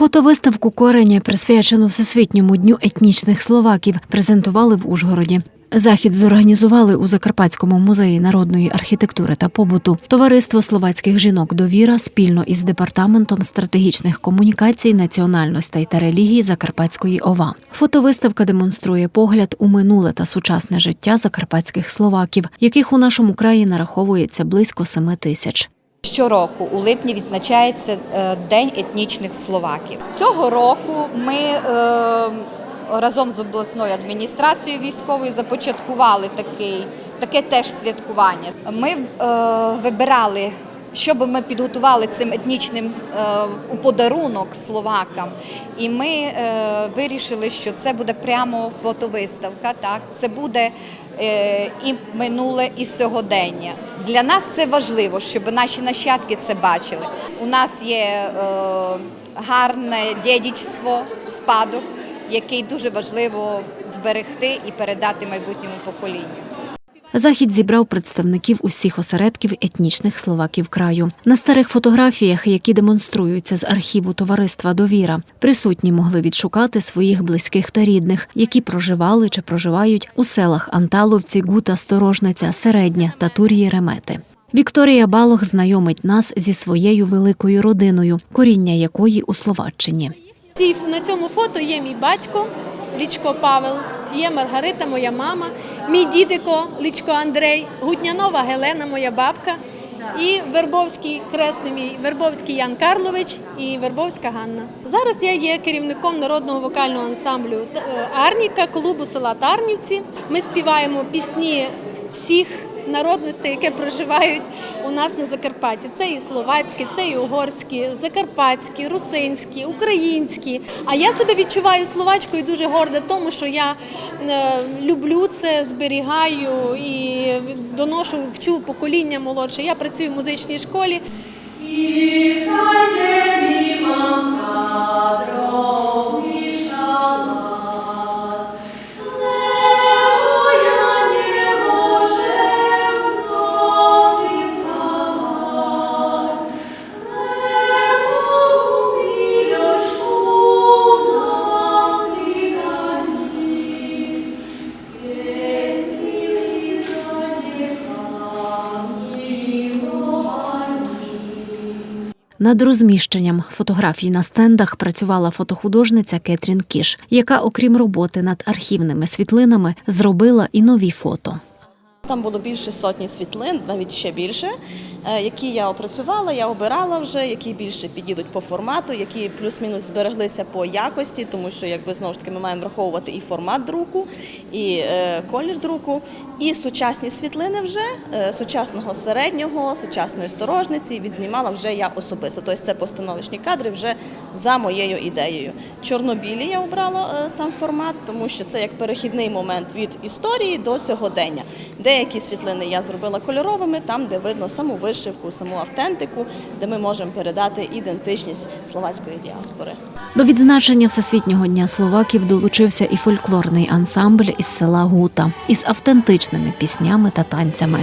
Фотовиставку Кореня, присвячену Всесвітньому дню етнічних словаків, презентували в Ужгороді. Захід зорганізували у Закарпатському музеї народної архітектури та побуту. Товариство словацьких жінок Довіра спільно із департаментом стратегічних комунікацій, національностей та релігій Закарпатської ОВА. Фотовиставка демонструє погляд у минуле та сучасне життя закарпатських словаків, яких у нашому краї нараховується близько семи тисяч. Щороку у липні відзначається е, День етнічних словаків. Цього року ми е, разом з обласною адміністрацією військовою започаткували такий, таке теж святкування. Ми е, вибирали, що би ми підготували цим етнічним подарунок словакам. І ми вирішили, що це буде прямо фотовиставка. Так, це буде і минуле, і сьогодення. Для нас це важливо, щоб наші нащадки це бачили. У нас є е, гарне дідічство, спадок, який дуже важливо зберегти і передати майбутньому поколінню. Захід зібрав представників усіх осередків етнічних словаків краю. На старих фотографіях, які демонструються з архіву товариства Довіра, присутні могли відшукати своїх близьких та рідних, які проживали чи проживають у селах Анталовці, Гута, Сторожниця, Середня та Тур'ї Ремети. Вікторія Балох знайомить нас зі своєю великою родиною, коріння якої у Словаччині. На цьому фото є мій батько Лічко Павел, є Маргарита, моя мама, мій дідико Лічко Андрей, Гутнянова Гелена, моя бабка, і Вербовський кресний мій Вербовський Ян Карлович і Вербовська Ганна. Зараз я є керівником народного вокального ансамблю е, Арніка, клубу села Тарнівці. Ми співаємо пісні всіх народностей, які проживають у нас на Закарпатті. Це і словацькі, це і угорські, закарпатські, русинські, українські. А я себе відчуваю словачкою дуже горда, тому що я е, люблю це, зберігаю і доношу, вчу покоління молодше. Я працюю в музичній школі. Над розміщенням фотографій на стендах працювала фотохудожниця Кетрін Кіш, яка, окрім роботи над архівними світлинами, зробила і нові фото. Там було більше сотні світлин, навіть ще більше, е, які я опрацювала, я обирала вже, які більше підійдуть по формату, які плюс-мінус збереглися по якості, тому що якби знову ж таки ми маємо враховувати і формат друку, і е, колір друку, і сучасні світлини вже е, сучасного середнього, сучасної сторожниці відзнімала вже я особисто. Тобто це постановочні кадри вже за моєю ідеєю. Чорнобілі я обрала е, сам формат, тому що це як перехідний момент від історії до сьогодення. Деякі світлини я зробила кольоровими, там, де видно саму вишивку, саму автентику, де ми можемо передати ідентичність словацької діаспори. До відзначення Всесвітнього дня словаків долучився і фольклорний ансамбль із села Гута із автентичними піснями та танцями.